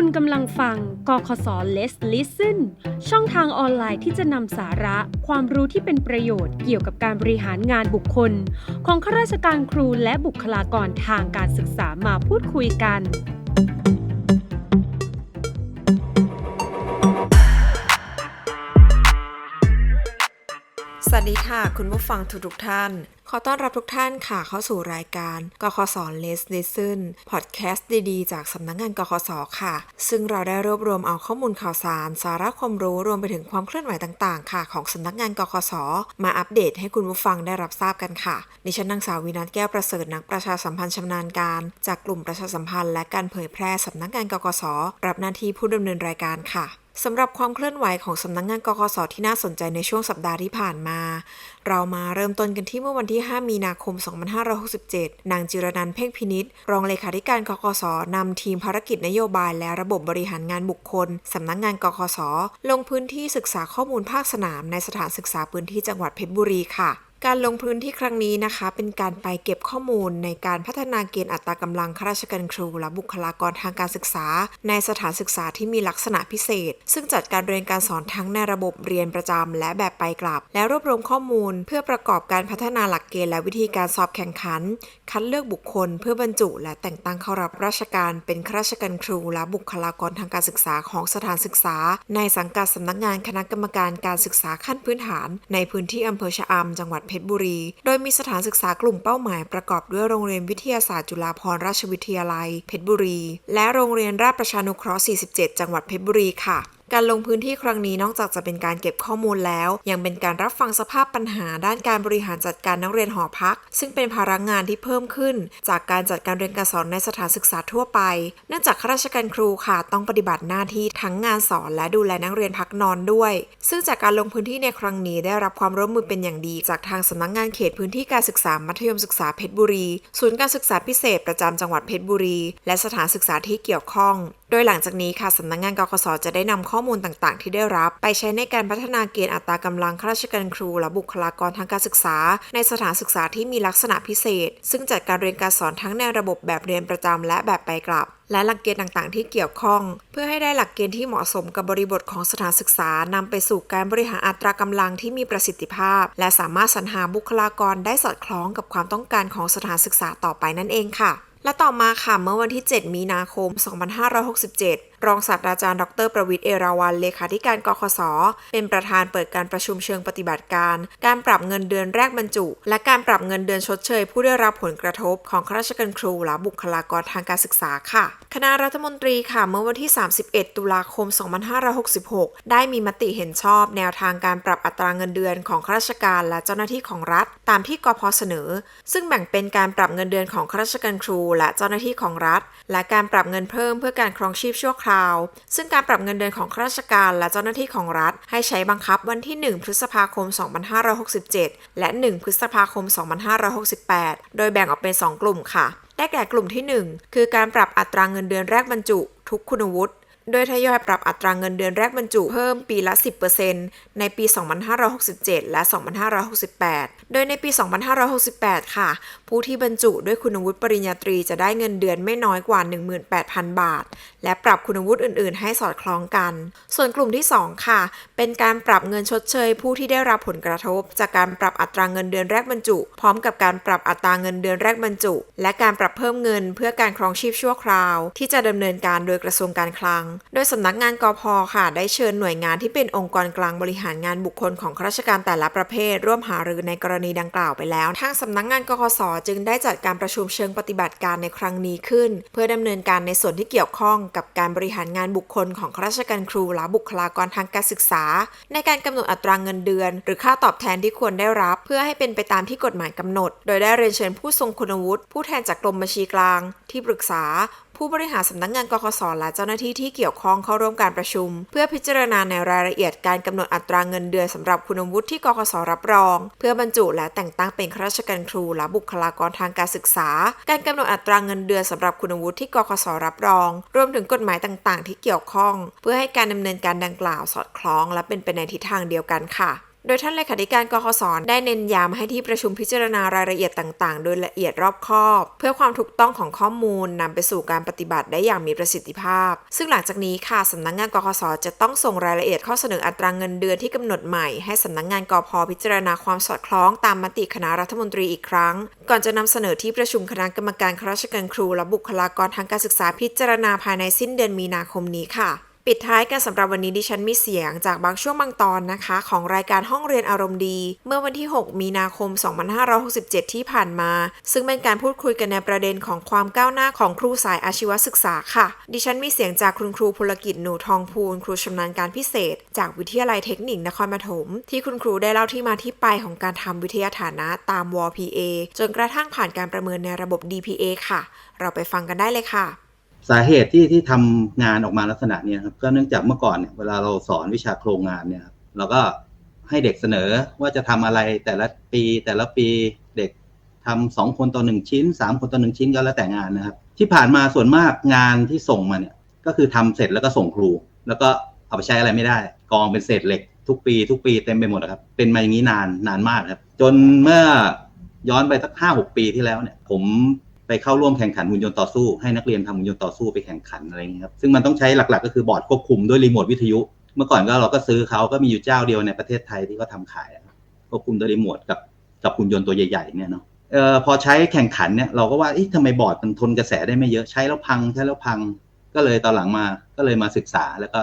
คุณกำลังฟังกคศ Let's Listen ช่องทางออนไลน์ที่จะนำสาระ ความรู้ที่เป็นประโยชน์เกี่ยวกับการบริหารงานบุคคล ของข้าราชการครูและบุคลากรทางการศึกษามาพูดคุยกัน ดีค่ะ คุณผู้ฟังทุกทุกท่าน ขอต้อนรับทุกท่านค่ะเข้าสู่รายการกคส Let's Listen พอดแคสต์ดีๆ จากสำนักงานกคสค่ะ ซึ่งเราได้รวบรวมเอาข้อมูลข่าวสาร สาระความรู้รวมไปถึงความเคลื่อนไหวต่างๆ ค่ะ ของสำนักงานกคสมาอัปเดตให้คุณผู้ฟังได้รับทราบกันค่ะดิฉันนางสาววินัทแก้วประเสริฐนักประชาสัมพันธ์ชำนาญการ จากกลุ่มประชาสัมพันธ์และการเผยแพร่สำนักงานกกสรับหน้าที่ผู้ดำเนินรายการค่ะ สำหรับความเคลื่อนไหวของสำนักงานกกสที่น่าสนใจในช่วงสัปดาห์ที่ผ่านมา เรามาเริ่มต้นกันที่เมื่อวันที่ 5 มีนาคม 2567 นางจิรนันเพ่งพินิษรองเลขาธิการกกสนำทีมภารกิจนโยบายและระบบบริหารงานบุคคลสำนักงานกกสลงพื้นที่ศึกษาข้อมูลภาคสนามในสถานศึกษาพื้นที่จังหวัดเพชรบุรีค่ะ การลงพื้นที่ครั้งนี้นะคะ เป็นการไปเก็บข้อมูลในการพัฒนาเกณฑ์อัตรากำลังข้าราชการครู และบุคลากรทางการศึกษา ในสถานศึกษาที่มีลักษณะพิเศษ ซึ่งจัดการเรียนการสอนทั้งในระบบเรียนประจำและแบบไปกลับ และรวบรวมข้อมูล เพื่อประกอบการพัฒนาหลักเกณฑ์และวิธีการสอบแข่งขัน คัดเลือกบุคคล เพื่อบรรจุ และแต่งตั้งเข้ารับราชการเป็นข้าราชการครู และบุคลากรทางการศึกษาของสถานศึกษา ในสังกัดสำนักงานคณะกรรมการการศึกษาขั้นพื้นฐาน ในพื้นที่อำเภอชะอำจังหวัดเพชรบุรี โดยมีสถานศึกษากลุ่มเป้าหมายประกอบด้วยโรงเรียนวิทยาศาสตร์จุฬาภรณราชวิทยาลัย เพชรบุรี และโรงเรียนราชประชานุเคราะห์ 47 จังหวัดเพชรบุรีค่ะ การลงพื้นที่ครั้งนี้นอกจากจะเป็นการเก็บข้อมูลแล้ว ยังเป็นการรับฟังสภาพปัญหาด้านการบริหารจัดการนักเรียนหอพัก ซึ่งเป็นภาระงานที่เพิ่มขึ้น จากการจัดการเรียนการสอนในสถานศึกษาทั่วไป เนื่องจากข้าราชการครูค่ะต้องปฏิบัติหน้าที่ทั้งงานสอนและดูแลนักเรียนพักนอนด้วย ซึ่งจากการลงพื้นที่ในครั้งนี้ได้รับความร่วมมือเป็นอย่างดี จากทางสำนักงานเขตพื้นที่การศึกษามัธยมศึกษาเพชรบุรี ศูนย์การศึกษาพิเศษประจำจังหวัดเพชรบุรี และสถานศึกษาที่เกี่ยวข้องโดยหลังจากนี้ค่ะสำนักงานกกสจะได้นำข้อมูลต่างๆ ที่ได้รับ ไปใช้ในการพัฒนาเกณฑ์อัตรากำลังข้าราชการครู และบุคลากรทางการศึกษา ในสถานศึกษาที่มีลักษณะพิเศษ ซึ่งจัดการเรียนการสอนทั้งในระบบแบบเรียนประจำและแบบไปกลับและหลักเกณฑ์ต่างๆ ที่เกี่ยวข้อง เพื่อให้ได้หลักเกณฑ์ที่เหมาะสมกับบริบทของสถานศึกษานำไปสู่การบริหารอัตรากำลังที่มีประสิทธิภาพ และสามารถสรรหาบุคลากรได้สอดคล้องกับความต้องการของสถานศึกษาต่อไปนั่นเองค่ะ และต่อมาค่ะเมื่อวันที่ 7 มีนาคม 2567รองศาสตราจารย์ดรประวิทย์เอราวัณเลขาธิการกคส เป็นประธานเปิดการประชุมเชิงปฏิบัติการ การปรับเงินเดือนแรกบรรจุ และการปรับเงินเดือนชดเชย ผู้ได้รับผลกระทบของข้าราชการครูและบุคลากรทางการศึกษาค่ะ คณะรัฐมนตรีค่ะเมื่อวันที่ 31 ตุลาคม 2566 ได้มีมติเห็นชอบ แนวทางการปรับอัตราเงินเดือนของข้าราชการและเจ้าหน้าที่ของรัฐ ตามที่กพเสนอ ซึ่งแบ่งเป็นการปรับเงินเดือนของข้าราชการครู และเจ้าหน้าที่ของรัฐ และการปรับเงินเพิ่มเพื่อการครองชีพชั่วคราว ซึ่งการปรับเงินเดือนของข้าราชการและเจ้าหน้าที่ของรัฐ ให้ใช้บังคับวันที่ 1 พฤษภาคม 2567 และ 1 พฤษภาคม 2568 โดยแบ่งออกเป็น 2 กลุ่มค่ะ ได้แก่กลุ่มที่ 1 คือการปรับอัตราเงินเดือนแรกบรรจุ ทุกคุณวุฒิ โดยทยอยปรับอัตราเงินเดือนแรกบรรจุเพิ่มปีละ 10%ในปี 2567 และ 2568 โดยในปี 2568 ค่ะ ผู้ที่บรรจุด้วยคุณวุฒิปริญญาตรีจะได้เงินเดือนไม่น้อยกว่า 18,000 บาท และปรับคุณวุฒิอื่น ๆ ให้สอดคล้องกัน ส่วนกลุ่มที่ 2 ค่ะ เป็นการปรับเงินชดเชย ผู้ที่ได้รับผลกระทบ จากการปรับอัตราเงินเดือนแรกบรรจุ พร้อมกับการปรับอัตราเงินเดือนแรกบรรจุ และการปรับเพิ่มเงิน เพื่อการครองชีพชั่วคราว ที่จะดำเนินการโดยกระทรวงการคลังโดยสำนักงานกพค่ะ ได้เชิญหน่วยงานที่เป็นองค์กรกลางบริหารงานบุคคลของข้าราชการแต่ละประเภท ร่วมหารือในกรณีดังกล่าวไปแล้วทางสำนักงานกคสจึงได้จัดการประชุมเชิงปฏิบัติการในครั้งนี้ขึ้น เพื่อดำเนินการในส่วนที่เกี่ยวข้องกับการบริหารงานบุคคลของข้าราชการครูและบุคลากรทางการศึกษา ในการกำหนดอัตราเงินเดือน หรือค่าตอบแทนที่ควรได้รับ เพื่อให้เป็นไปตามที่กฎหมายกำหนด โดยได้เรียนเชิญผู้ทรงคุณวุฒิผู้แทนจากกรมบัญชีกลาง ที่ปรึกษา ผู้บริหารสำนักงานกคสและเจ้าหน้าที่ที่เกี่ยวข้องเข้าร่วมการประชุม เพื่อพิจารณาในรายละเอียดการกำหนดอัตราเงินเดือนสำหรับคุณวุฒิที่กคสรับรอง เพื่อบรรจุและแต่งตั้งเป็นข้าราชการครูและบุคลากรทางการศึกษา การกำหนดอัตราเงินเดือนสำหรับคุณวุฒิที่กคสรับรอง รวมถึงกฎหมายต่างๆ ที่เกี่ยวข้อง เพื่อให้การดำเนินการดังกล่าวสอดคล้อง และเป็นไปในทิศทางเดียวกันค่ะ โดยท่านเลขาธิการกคสได้เน้นย้ำให้ที่ประชุมพิจารณารายละเอียดต่างๆ โดยละเอียดรอบคอบ เพื่อความถูกต้องของข้อมูลนำไปสู่การปฏิบัติได้อย่างมีประสิทธิภาพ ซึ่งหลังจากนี้ค่ะสำนักงานกคสจะต้องส่งรายละเอียดข้อเสนออัตราเงินเดือนที่กำหนดใหม่ให้สำนักงานกพพิจารณาความสอดคล้องตามมติคณะรัฐมนตรีอีกครั้ง ก่อนจะนำเสนอที่ประชุมคณะกรรมการข้าราชการครูและบุคลากรทางการศึกษาพิจารณาภายในสิ้นเดือนมีนาคมนี้ค่ะ ปิดท้ายกันสำหรับวันนี้ดิฉันมีเสียงจากบางช่วงบางตอนนะคะ ของรายการห้องเรียนอารมณ์ดี เมื่อวันที่ 6 มีนาคม 2567 ที่ผ่านมา ซึ่งเป็นการพูดคุยกันในประเด็นของความก้าวหน้าของครูสายอาชีวศึกษาค่ะ ดิฉันมีเสียงจากคุณครูพลกิจหนูทองพูลครูชำนาญการพิเศษ จากวิทยาลัยเทคนิคนครปฐมที่คุณครูได้เล่าที่มาที่ไปของการทำวิทยาฐานะตามว PA จนกระทั่งผ่านการประเมินในระบบ DPA ค่ะ เราไปฟังกันได้เลยค่ะ สาเหตุที่ที่ทำงานออกมาลักษณะนี้ครับก็เนื่องจากเมื่อก่อนเนี่ยเวลาเราสอนวิชาโครงงานเนี่ยครับเราก็ให้เด็กเสนอว่าจะทำอะไรแต่ละปีแต่ละปีเด็กทำสองคนต่อหนึ่งชิ้นสามคนต่อหนึ่งชิ้นก็แล้วแต่งานนะครับ ที่ผ่านมาส่วนมากงานที่ส่งมาเนี่ยก็คือทำเสร็จแล้วก็ส่งครู แล้วก็เอาไปใช้อะไรไม่ได้ กองเป็นเศษเหล็ก ทุกปี ทุกปีเต็มไปหมดครับ เป็นมาอย่างนี้นานนานมากครับ จนเมื่อย้อนไปสักห้าหกปีที่แล้วเนี่ย ผม ไปเข้าร่วมแข่งขันหุ่นยนต์ต่อสู้ให้นักเรียนทำหุ่นยนต์ต่อสู้ไปแข่งขันอะไรอย่างเงี้ยครับซึ่งมันต้องใช้หลักๆ ก็คือบอร์ดควบคุมด้วยรีโมทวิทยุ เมื่อก่อนก็เราก็ซื้อเขาก็มีอยู่เจ้าเดียวในประเทศไทยที่เขาทาขายควบคุมด้วยรีโมทกับกับหุ่นยนต์ตัวใหญ่ๆเนี่ยเนาะเอ่อพอใช้แข่งขันเนี่ยเราก็ว่าเอ๊ะทำไมบอร์ดมันทนกระแสได้ไม่เยอะใช้แล้วพังใช้แล้วพังก็เลยตอนหลังมาก็เลยมาศึกษาแล้วก็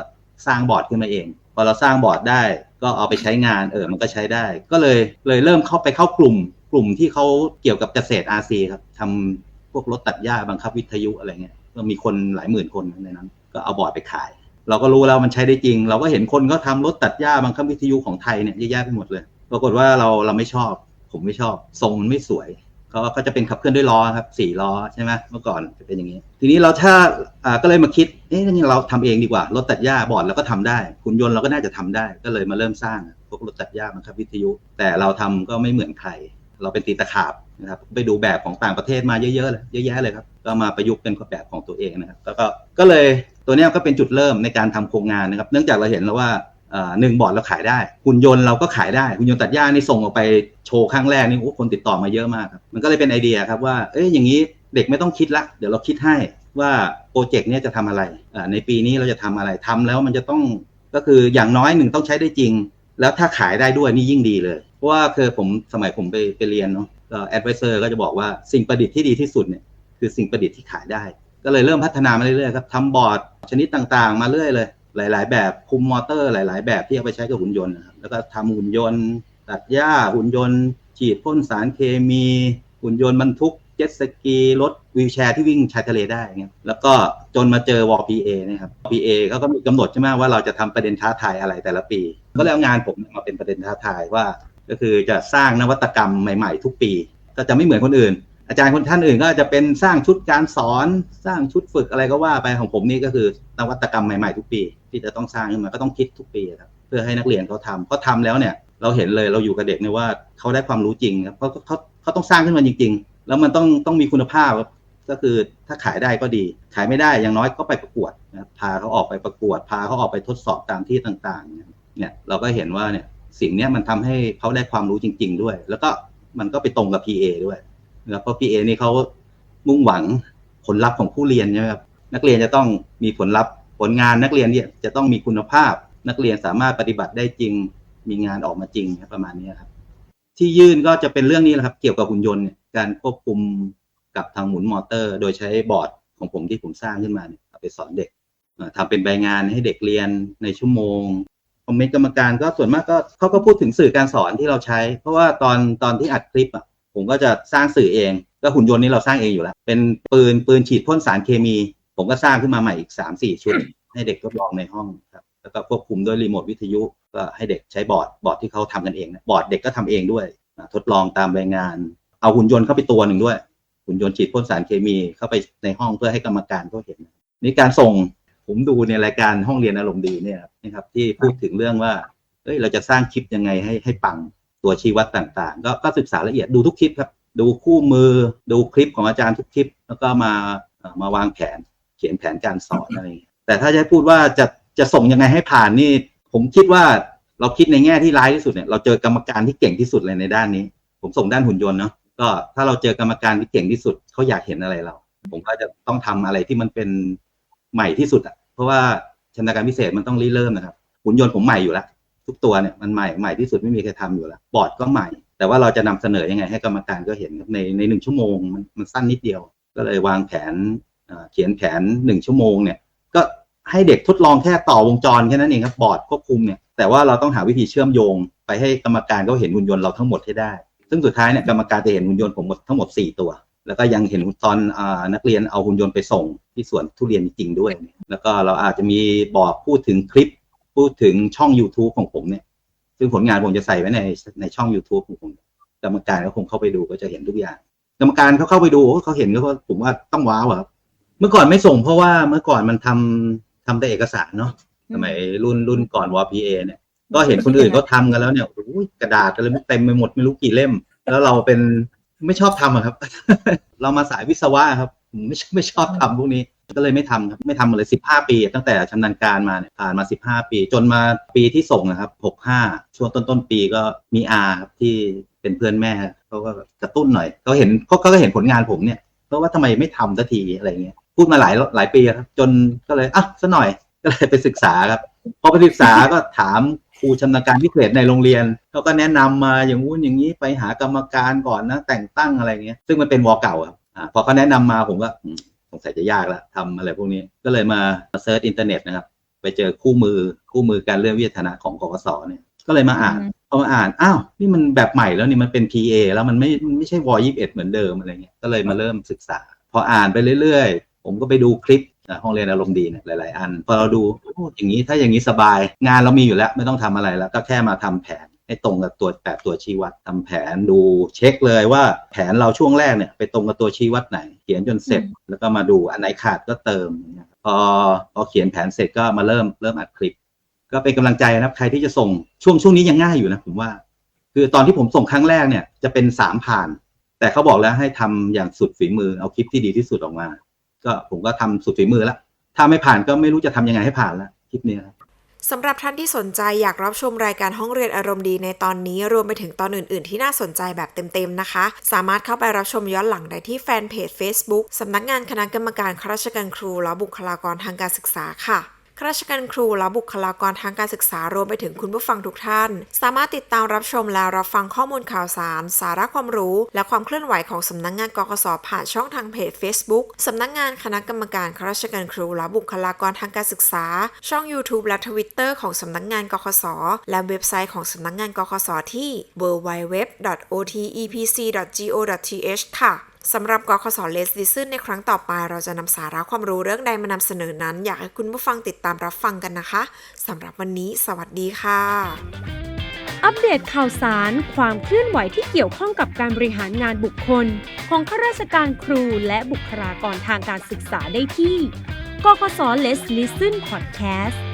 สร้างบอร์ดขึ้นมาเอง พอเราสร้างบอร์ดได้ก็เอาไปใช้งานเออมันก็ใช้ได้ ก็เลยเลยเริ่มเข้าไปเข้ากลุ่ม กลุ่มที่เขาเกี่ยวกับเกษตร RC ครับทำ พวกรถตัดหญ้าบังคับวิทยุอะไรเงี้ยก็มีคนหลายหมื่นคนในนั้น ก็เอาบอร์ดไปขาย เราก็รู้แล้วมันใช้ได้จริง เราก็เห็นคนเขาทารถตัดหญ้าบังคับวิทยุของไทยเนี่ยเยอะแยะไปหมดเลย ปรากฏว่าเราเราไม่ชอบ ผมไม่ชอบทรงมันไม่สวยเขาก็จะเป็นขับเคลื่อนด้วยล้อครับสี่ล้อใช่ไหมเมื่อก่อนจะเป็นอย่างนี้ ทีนี้เราถ้าอ่าก็เลยมาคิดเอ๊ะงั้นเราทำเองดีกว่ารถตัดหญ้าบอร์ดเราก็ทำได้คุณยนต์เราก็น่าจะทำได้ ก็เลยมาเริ่มสร้างพวกรถตัดหญ้าบังคับวิทยุ แต่เราทำก็ไม่เหมือนใคร เราเป็นตีตะขาบนะครับไปดูแบบของต่างประเทศมาเยอะๆเลยเยอะแยะเลยครับก็มาประยุกต์เป็นแบบของตัวเองนะครับแล้วก็ก็เลยตัวนี้ก็เป็นจุดเริ่มในการทำโครงงานนะครับ เนื่องจากเราเห็นแล้วว่าหนึ่งบอร์ดเราขายได้หุ่นยนต์เราก็ขายได้หุ่นยนต์ตัดหญ้านี่ส่งออกไปโชว์ครั้งแรกนี่โอ้คนติดต่อมาเยอะมากครับมันก็เลยเป็นไอเดียครับว่าเอ้ยอย่างนี้เด็กไม่ต้องคิดละเดี๋ยวเราคิดให้ว่าโปรเจกต์นี้จะทำอะไรในปีนี้เราจะทำอะไรทำแล้วมันจะต้องก็คืออย่างน้อยหนึ่งต้องใช้ได้จริง แล้วถ้าขายได้ด้วยนี่ยิ่งดีเลย เพราะว่าคือผมสมัยผมไปไปเรียนเนาะแอดไวเซอร์ก็จะบอกว่าสิ่งประดิษฐ์ที่ดีที่สุดเนี่ยคือสิ่งประดิษฐ์ที่ขายได้ ก็เลยเริ่มพัฒนามาเรื่อยๆครับทำบอร์ดชนิดต่างๆ มาเรื่อยเลย หลาย ๆ แบบคุมมอเตอร์หลาย ๆ แบบที่เอาไปใช้กับหุ่นยนต์นะครับแล้วก็ทำหุ่นยนต์ ตัดหญ้าหุ่นยนต์ ฉีดพ่นสารเคมี หุ่นยนต์บรรทุก เจ็ตสกีรถวีลแชร์ที่วิ่งชายทะเลได้เงี้ยแล้วก็จนมาเจอวอลพีเอนะครับพีเอเขาก็มีกำหนดใช่ไหมว่าเราจะทำประเด็นท้าทายอะไรแต่ละปี ก็เลยเอางานผมมาเป็นประเด็นท้าทายว่า ก็คือจะสร้างนวัตกรรมใหม่ ๆ ทุกปี ก็จะไม่เหมือนคนอื่น อาจารย์คนท่านอื่นก็จะเป็นสร้างชุดการสอนสร้างชุดฝึกอะไรก็ว่าไปของผมนี่ก็คือนวัตกรรมใหม่ๆทุกปี ที่จะต้องสร้างขึ้นมาก็ต้องคิดทุกปีครับเพื่อให้นักเรียนเขาทำเขาทำแล้วเนี่ยเราเห็นเลยเราอยู่กับเด็กเนี่ยว่าเขาได้ความรู้จริงครับเพราเขาเขาต้องสร้างขึ้นมาจริง ๆ แล้วมันต้องต้องมีคุณภาพก็คือถ้าขายได้ก็ดี ขายไม่ได้อย่างน้อยก็ไปประกวดนะพาเขาออกไปประกวด พาเขาออกไปทดสอบตามที่ต่างๆ เนี่ยเราก็เห็นว่าเนี่ยสิ่งนี้มันทำให้เขาได้ความรู้จริง ๆ ด้วย แล้วก็มันก็ไปตรงกับ PA ด้วยแล้วเพราะ PA นี่เขามุ่งหวังผลลัพธ์ของผู้เรียนใช่ไหมครับนักเรียนจะต้องมีผลลัพธ์ผลงานนักเรียนเนี่ยจะต้องมีคุณภาพ นักเรียนสามารถปฏิบัติได้จริง มีงานออกมาจริงประมาณนี้ครับ ที่ยื่นก็จะเป็นเรื่องนี้แหละครับ เกี่ยวกับหุ่นยนต์เนี่ย การควบคุมกับทางหมุนมอเตอร์ โดยใช้บอร์ดของผมที่ผมสร้างขึ้นมาเนี่ยเอาไปสอนเด็กเอ่อทำเป็นใบงานให้เด็กเรียนในชั่วโมงคอมเมนต์กรรมการก็ส่วนมากก็เขาก็พูดถึงสื่อการสอนที่เราใช้ เพราะว่าตอนตอนที่อัดคลิปอะผมก็จะสร้างสื่อเองก็หุ่นยนต์นี้เราสร้างเองอยู่แล้ว เป็นปืนปืนฉีดพ่นสารเคมี ผมก็สร้างขึ้นมาใหม่อีกสามสี่ชุด ให้เด็กทดลองในห้องครับแล้วก็ควบคุมด้วยรีโมทวิทยุก็ให้เด็กใช้บอร์ดบอร์ดที่เขาทำกันเองนะบอร์ดเด็กก็ทำเองด้วยทดลองตามรายงาน เอาหุ่นยนต์เข้าไปตัวหนึ่งด้วย หุ่นยนต์ฉีดพ่นสารเคมีเข้าไปในห้องเพื่อให้กรรมการเขาเห็นนี่การส่งผมดูในรายการห้องเรียนอารมณ์ดีเนี่ยนะครับที่พูดถึงเรื่องว่าเอ้ยเราจะสร้างคลิปยังไงให้ให้ปังตัวชี้วัดต่างๆ ก็ก็ศึกษาละเอียดดูทุกคลิปครับ ดูคู่มือดูคลิปของอาจารย์ทุกคลิป แล้วก็มามาวางแผนเขียนแผนการสอนอะไรอย่างเงี้ยแต่ถ้าจะพูดว่าจะจะส่งยังไงให้ผ่านนี่ ผมคิดว่าเราคิดในแง่ที่ร้ายที่สุดเนี่ยเราเจอกรรมการที่เก่งที่สุดเลยในด้านนี้ ผมส่งด้านหุ่นยนต์เนาะ ก็ถ้าเราเจอกรรมการที่เก่งที่สุดเขาอยากเห็นอะไรเรา ผมก็จะต้องทำอะไรที่มันเป็นใหม่ที่สุดอะ เพราะว่าชนาการพิเศษมันต้องริเริ่มนะครับหุ่นยนต์ผมใหม่อยู่แล้วทุกตัวเนี่ยมันใหม่ใหม่ที่สุดไม่มีใครทำอยู่แล้วบอร์ดก็ใหม่ แต่ว่าเราจะนำเสนอยังไงให้กรรมการก็เห็นครับในในหนึ่งชั่วโมงมันมันสั้นนิดเดียว ก็เลยวางแผนเอ่อเขียนแผนหนึ่งชั่วโมงเนี่ยก็ให้เด็กทดลองแค่ต่อวงจรแค่นั้นเองครับบอร์ดควบคุมเนี่ยแต่ว่าเราต้องหาวิธีเชื่อมโยง ไปให้กรรมการเขาเห็นหุ่นยนต์เราทั้งหมดให้ได้ ซึ่งสุดท้ายเนี่ยกรรมการจะเห็นหุ่นยนต์ผมหมดทั้งหมด 4 ตัว แล้วก็ยังเห็นตอนอนักเรียนเอาหุ่นยนต์ไปส่งที่สวนทุเรียนจริงด้วย แล้วก็เราอาจจะมีบอกพูดถึงคลิป พูดถึงช่อง YouTube ของผมเนี่ย ซึ่งผลงานผมจะใส่ไว้ในในช่อง YouTube ของผม กรรมการก็คงเข้าไปดูก็จะเห็นทุกอย่าง กรรมการเขาเข้าไปดูเขาเห็นก็ผมว่าต้องว้าวครับเมื่อก่อนไม่ส่งเพราะว่าเมื่อก่อนมันทำทำแต่เอกสารเนาะสมัยรุ่นรุ่นก่อนวพีเอเนี่ย ก็เห็นคนอื่นเขาทำกันแล้วเนี่ยโอ้ยกระดาษอะไรเต็มไปหมดไม่รู้กี่เล่ม แล้วเราเป็นไม่ชอบทำอะครับ เรามาสายวิศวะครับผมไม่ไม่ชอบทำพวกนี้ก็เลยไม่ทำครับไม่ทำมาเลยสิบห้าปี ตั้งแต่ชำนาญการมาเนี่ยผ่านมาสิบห้าปี จนมาปีที่ส่งนะครับหกห้าช่วงต้นต้นปีก็มีอาครับที่เป็นเพื่อนแม่เขาก็กระตุ้นหน่อยเขาเห็นเขาก็เห็นผลงานผมเนี่ยเพราะว่าทำไมไม่ทำสักทีอะไรเงี้ยพูดมาหลายหลายปีครับ จนก็เลยอะซะหน่อยก็เลยไปศึกษาครับ พอไปศึกษาก็ถาม รูชำนาญการพิเศษในโรงเรียนเขาก็แนะนำมาอย่างงู้นอย่างนี้ไปหากรรมการก่อนนะแต่งตั้งอะไรเงี้ยซึ่งมันเป็นวอเก่าครับอ่าพอเขาแนะนำมาผมก็อืมสงสัยจะยากละทำอะไรพวกนี้ก็เลยมาเซิร์ชอินเทอร์เน็ตนะครับไปเจอคู่มือคู่มือการเลื่อนวิทยาฐานะของกกศเนี่ยก็เลยมาอ่านอืมพอมาอ่านอ้าวนี่มันแบบใหม่แล้วนี่มันเป็น PA แล้วมันไม่มันไม่ใช่วอยี่สิบเอ็ดเหมือนเดิมอะไรเงี้ยก็เลยมาเริ่มศึกษา พออ่านไปเรื่อยๆ ผมก็ไปดูคลิปอะ ห้องเรียนอารมณ์ดีเนี่ยหลาย ๆ อัน พอเราดูโอ้อย่างนี้ถ้าอย่างนี้สบาย งานเรามีอยู่แล้วไม่ต้องทำอะไรแล้ว ก็แค่มาทำแผนให้ตรงกับตัวแบบตัวชี้วัดทำแผนดูเช็คเลยว่าแผนเราช่วงแรกเนี่ยไปตรงกับตัวชี้วัดไหน เขียนจนเสร็จแล้วก็มาดูอันไหนขาดก็เติมอย่างเงี้ยพอพอเขียนแผนเสร็จก็มาเริ่มเริ่มอัดคลิป ก็เป็นกำลังใจนะครับใครที่จะส่งช่วงช่วงนี้ยังง่ายอยู่นะผมว่า คือตอนที่ผมส่งครั้งแรกเนี่ยจะเป็นสามผ่าน แต่เขาบอกแล้วให้ทำอย่างสุดฝีมือเอาคลิปที่ดีที่สุดออกมา ก็ผมก็ทำสุดฝีมือแล้ว ถ้าไม่ผ่านก็ไม่รู้จะทำยังไงให้ผ่านแล้วคลิปนี้ครับสำหรับท่านที่สนใจอยากรับชมรายการห้องเรียนอารมณ์ดีในตอนนี้รวมไปถึงตอนอื่น ๆ ที่น่าสนใจแบบเต็ม ๆ นะคะ สามารถเข้าไปรับชมย้อนหลังได้ที่แฟนเพจ Facebook สำนักงานคณะกรรมการข้าราชการครูและบุคลากรทางการศึกษาค่ะ ข้าราชการครูและบุคลากรทางการศึกษารวมไปถึงคุณผู้ฟังทุกท่าน สามารถติดตามรับชมและรับฟังข้อมูลข่าวสาร สาระความรู้ และความเคลื่อนไหวของสำนักงานกกสผ่านช่องทางเพจ Facebook สำนักงานคณะกรรมการข้าราชการครูและบุคลากรทางการศึกษา ช่อง YouTube และ Twitter ของสำนักงานกกสและเว็บไซต์ของสำนักงานกกสที่ www.otepc.go.th ค่ะ สำหรับกคสเลสดิซึนในครั้งต่อไป เราจะนำสาระความรู้เรื่องใดมานำเสนอนั้น อยากให้คุณผู้ฟังติดตามรับฟังกันนะคะสำหรับวันนี้ สวัสดีค่ะ อัปเดตข่าวสาร ความเคลื่อนไหวที่เกี่ยวข้องกับการบริหารงานบุคคล ของข้าราชการครูและบุคลากรทางการศึกษาได้ที่กกส Let's Listen Podcast